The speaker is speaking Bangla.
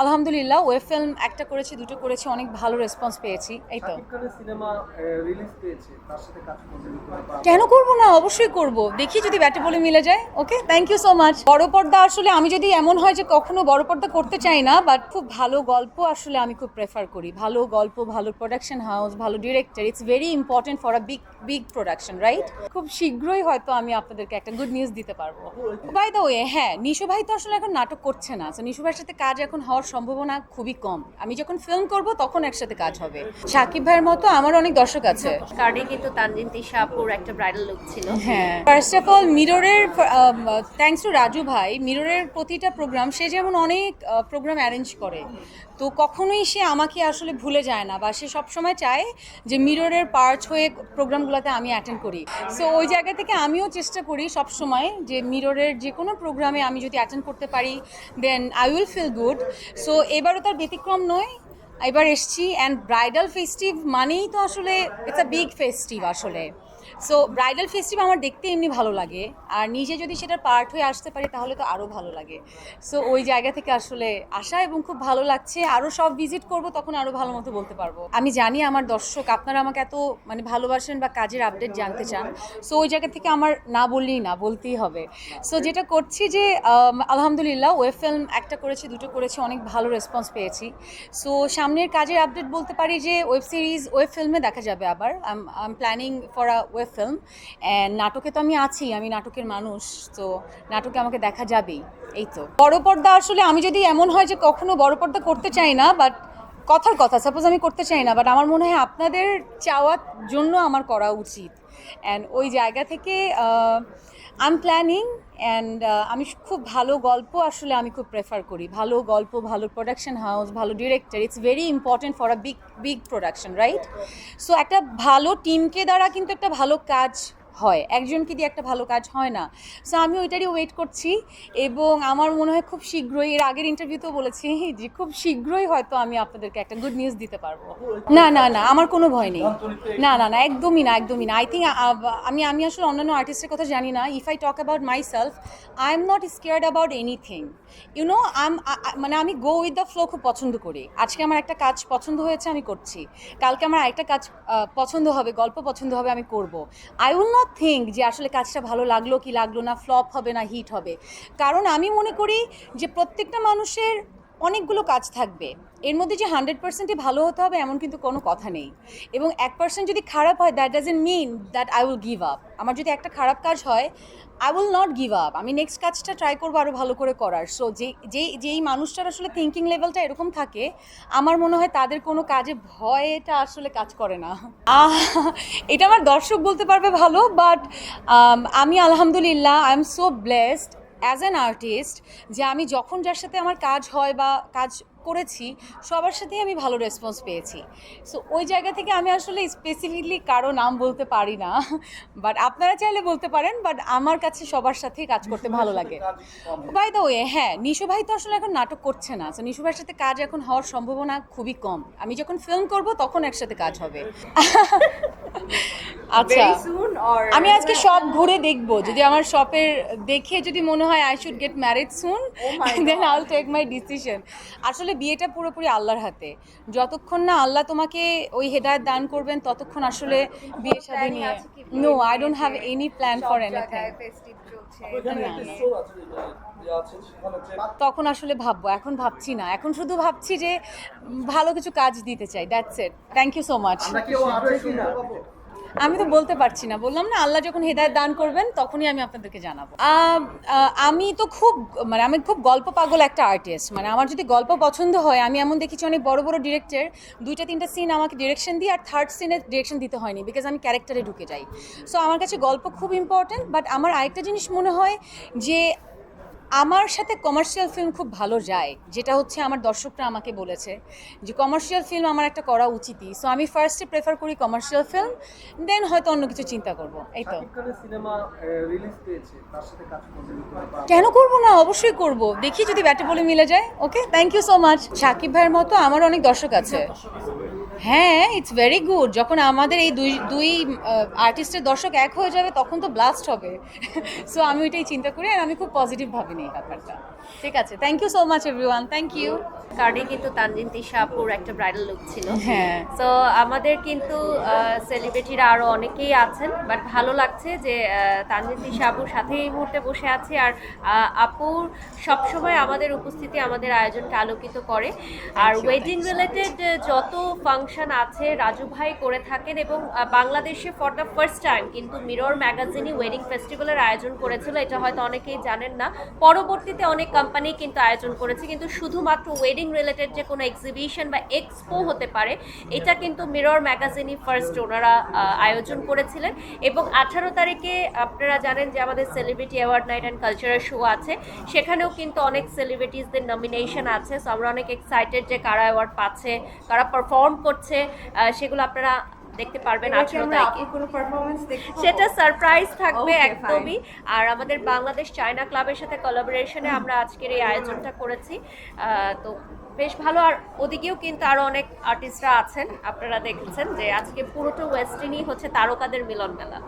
আলহামদুলিল্লাহ ওয়েব ফিল্ম একটা করেছি দুটো করেছি অনেক ভালো রেসপন্স পেয়েছি এই তো। কেন করব না? অবশ্যই করব। দেখি যদি ব্যাটে বলে মিলে যায় okay thank you so much বড় পর্দা আসলে আমি যদি এমন হয় যে কখনো বড় পর্দা করতে চাই না বাট খুব ভালো গল্প আসলে আমি খুব প্রেফার করি। ভালো গল্প ভালো প্রোডাকশন হাউস ভালো director it's very important for a big big production right খুব শীঘ্রই হয়তো আমি আপনাদেরকে একটা গুড নিউজ দিতে পারব। বাই দ্য ওয়ে হ্যাঁ নিশু ভাই তো আসলে এখন নাটক করছে না নিশু ভাইয়ের সাথে কাজ এখন হওয়ার সম্ভাবনা খুবই কম। আমি যখন ফিল্ম করব তখন একসাথে কাজ হবে। সাকিব ভাইয়ের মতো আমার অনেক দর্শক আছে। কার্ডে কিন্তু তানজিন তিশাপুর একটা ব্রাইডাল লুক ছিল। হ্যাঁ। ফার্স্ট অফ অল মিররের থ্যাঙ্কস টু রাজু ভাই মিররের প্রতিটা প্রোগ্রাম সে যেমন অনেক প্রোগ্রাম অ্যারেঞ্জ করে তো কখনোই সে আমাকে আসলে ভুলে যায় না বা সে সবসময় চায় যে মিররের পার্ট হয়ে প্রোগ্রামগুলোতে আমি অ্যাটেন্ড করি। সো ওই জায়গা থেকে আমিও চেষ্টা করি সবসময় যে মিররের যে কোনো প্রোগ্রামে আমি যদি অ্যাটেন্ড করতে পারি then I will feel good so এবারও তার ব্যতিক্রম নয়। এবার এসছি অ্যান্ড ব্রাইডাল ফেস্টিভ মানেই তো আসলে ইটস আ বিগ ফেস্টিভ আসলে। সো ব্রাইডাল ফেস্টিভ আমার দেখতে এমনি ভালো লাগে। আর নিজে যদি সেটার পার্ট হয়ে আসতে পারি, তাহলে তো আরও ভালো লাগে। সো ওই জায়গা থেকে আসলে আসা এবং খুব ভালো লাগছে। আরও সব ভিজিট করব, তখন আরও ভালো মতো বলতে পারব। আমি জানি আমার দর্শক, আপনারা আমাকে এত মানে ভালোবাসেন বা কাজের আপডেট জানতে চান। সো ওই জায়গা থেকে আমার না বললেই না, বলতেই হবে। সো যেটা করছি যে আলহামদুলিল্লাহ ওয়েব ফিল্ম একটা করেছি, দুটো করেছি, অনেক ভালো রেসপন্স পেয়েছি। সো সামনের কাজের আপডেট বলতে পারি যে ওয়েব সিরিজ ওয়েব ফিল্মে দেখা যাবে আবার। I am planning for a web film and নাটকে তো আমি আছি, আমি নাটকের মানুষ, তো নাটকে আমাকে দেখা যাবেই, এই তো। বড় পর্দা আসলে আমি যদি এমন হয় যে কখনো বড় পর্দা করতে চাই না বাট কথার কথা সাপোজ আমি করতে চাই না বাট আমার মনে হয় আপনাদের চাওয়ার জন্য আমার করা উচিত। অ্যান্ড ওই জায়গা থেকে আই এম প্ল্যানিং অ্যান্ড আমি খুব ভালো গল্প আসলে আমি খুব প্রেফার করি। ভালো গল্প, ভালো প্রোডাকশন হাউস ভালো director it's very important for a big big production right so একটা ভালো টিমকে দ্বারা কিন্তু একটা ভালো কাজ হয়। একজনকে দিয়ে একটা ভালো কাজ হয় না। সো আমি ওইটারই ওয়েট করছি এবং আমার মনে হয় খুব শীঘ্রই, এর আগের ইন্টারভিউতেও বলেছি যে, খুব শীঘ্রই হয়তো আমি আপনাদেরকে একটা গুড নিউজ দিতে পারব। না না না, আমার কোনো ভয় নেই। না না না, একদমই না একদমই না। আই থিঙ্ক আমি আমি আসলে অন্যান্য আর্টিস্টের কথা জানি না। If I talk about myself I am not scared about anything you know um মানে আমি গো উইথ দ্য ফ্লো খুব পছন্দ করি। আজকে আমার একটা কাজ পছন্দ হয়েছে, আমি করছি। কালকে আমার একটা কাজ পছন্দ হবে, গল্প পছন্দ হবে, আমি করব। আই উইল নট থিঙ্ক যে আসলে কাজটা ভালো লাগল কি লাগল না ফ্লপ হবে না হিট হবে। কারণ আমি মনে করি যে প্রত্যেকটা মানুষের অনেকগুলো কাজ থাকবে। এর মধ্যে যে হান্ড্রেড পার্সেন্টই ভালো হতে হবে এমন কিন্তু কোনো কথা নেই। এবং এক পার্সেন্ট যদি খারাপ হয় that doesn't mean that I will give up আমার যদি একটা খারাপ কাজ হয় I will not give up আমি নেক্সট কাজটা ট্রাই করব আরও ভালো করে করার। সো যে যেই যেই মানুষটার আসলে থিঙ্কিং লেভেলটা এরকম থাকে, আমার মনে হয় তাদের কোনো কাজে ভয়টা আসলে কাজ করে না। এটা আমার দর্শক বলতে পারবে ভালো বাট আমি আলহামদুলিল্লাহ I am so blessed as an artist যে আমি যখন যার সাথে আমার কাজ হয় বা কাজ করেছি সবার সাথেই আমি ভালো রেসপন্স পেয়েছি। সো ওই জায়গা থেকে আমি আসলে স্পেসিফিকলি কারও নাম বলতে পারি না। বাট আপনারা চাইলে বলতে পারেন বাট আমার কাছে সবার সাথেই কাজ করতে ভালো লাগে। বাই দ্য ওয়ে হ্যাঁ নিশু ভাই তো আসলে এখন নাটক করছে না। তো নিশু ভাইয়ের সাথে কাজ এখন হওয়ার সম্ভাবনা খুবই কম। আমি যখন ফিল্ম করব তখন একসাথে কাজ হবে। আচ্ছা আমি আজকে সব ঘুরে দেখব। যদি আমার শপের দেখে যদি মনে হয় I should get marriage soon then I take my decision আসলে বিয়েটা পুরোপুরি আল্লাহর হাতে। যতক্ষণ না আল্লাহ তোমাকে ওই হেদায়ত দান করবেন ততক্ষণ আসলে বিয়ে শাদী নিয়ে no I don't have any plan for anything তখন আসলে ভাববো এখন ভাবছি না। এখন শুধু ভাবছি যে ভালো কিছু কাজ দিতে চাই that's it thank you so much আমি তো বলতে পারছি না। বললাম না, আল্লাহ যখন হেদায়ত দান করবেন, তখনই আমি আপনাদেরকে জানাব। আমি তো খুব মানে আমি খুব গল্প পাগল একটা আর্টিস্ট মানে আমার যদি গল্প পছন্দ হয়, আমি এমন দেখেছি অনেক বড় বড় ডিরেক্টর দুইটা, তিনটা সিন আমাকে ডিরেকশন দিই আর থার্ড সিনে ডিরেকশন দিতে হয়নি বিকজ আমি ক্যারেক্টারে ঢুকে যাই। সো আমার কাছে গল্প খুব ইম্পর্ট্যান্ট বাট আমার আরেকটা জিনিস মনে হয় যে আমার সাথে কমার্শিয়াল ফিল্ম খুব ভালো যায় যেটা হচ্ছে আমার দর্শকরা আমাকে বলেছে যে কমার্শিয়াল ফিল্ম আমার একটা করা উচিতই। সো আমি ফার্স্টে প্রেফার করি কমার্শিয়াল ফিল্ম দেন হয়তো অন্য কিছু চিন্তা করব এই তো। কেন করব না? অবশ্যই করব। দেখি যদি ব্যাটে বলে মিলে যায়। Okay thank you so much Sakib ভাইয়ের মতো আমার অনেক দর্শক আছে। হ্যাঁ ইটস ভেরি গুড যখন আমাদের এই দুই দুই আর্টিস্টের দর্শক এক হয়ে যাবে তখন তো ব্লাস্ট হবে। সো আমি ওইটাই চিন্তা করি আর আমি খুব পজিটিভ ভাবি নিই ব্যাপারটা। ঠিক আছে thank you so much everyone thank you কার্ডে কিন্তু তানজিন তিশাপুর একটা ব্রাইডাল লুক ছিল। হ্যাঁ। তো আমাদের কিন্তু সেলিব্রিটিরা আরও অনেকেই আছেন বাট ভালো লাগছে যে তানজিন তিশা আপুর সাথে এই মুহূর্তে বসে আছি আর আপুর সবসময় আমাদের উপস্থিতি আমাদের আয়োজনকে আলোকিত করে। আর ওয়েডিং রিলেটেড যত ফাংশন আছে, রাজু ভাই করে থাকেন এবং বাংলাদেশে ফর দ্য ফার্স্ট টাইম কিন্তু মিরর ম্যাগাজিনই ওয়েডিং ফেস্টিভ্যালের আয়োজন করেছিল, এটা হয়তো অনেকেই জানেন না। পরবর্তীতে অনেক কোম্পানি কিন্তু আয়োজন করেছে, কিন্তু শুধুমাত্র ওয়েডিং রিলেটেড যে কোনো এক্সিবিশন বা এক্সপো হতে পারে, এটা কিন্তু মিরর ম্যাগাজিনই ফার্স্ট ওনারা আয়োজন করেছিলেন। এবং আঠারো তারিখে আপনারা জানেন যে আমাদের celebrity award night and cultural show আছে, সেখানেও কিন্তু অনেক সেলিব্রিটিসদের নমিনেশন আছে। সো আমরা অনেক এক্সাইটেড যে কারা অ্যাওয়ার্ড পাচ্ছে, কারা পারফর্ম করছে আহ, সেগুলো আপনারা দেখতে পারবেন আঠারো তারিখে। কোনো পারফরমেন্স দেখতে সেটা সারপ্রাইজ থাকবে একদমই। আর আমাদের বাংলাদেশ চায়না ক্লাবের সাথে কলাবোরেশনে আমরা আজকের এই আয়োজনটা করেছি। তো বেশ ভালো। আর ওদিকেও কিন্তু আরও অনেক আর্টিস্টরা আছেন। আপনারা দেখেছেন যে আজকে পুরোটা ওয়েস্টিনই হচ্ছে তারকাদের মিলন মেলা।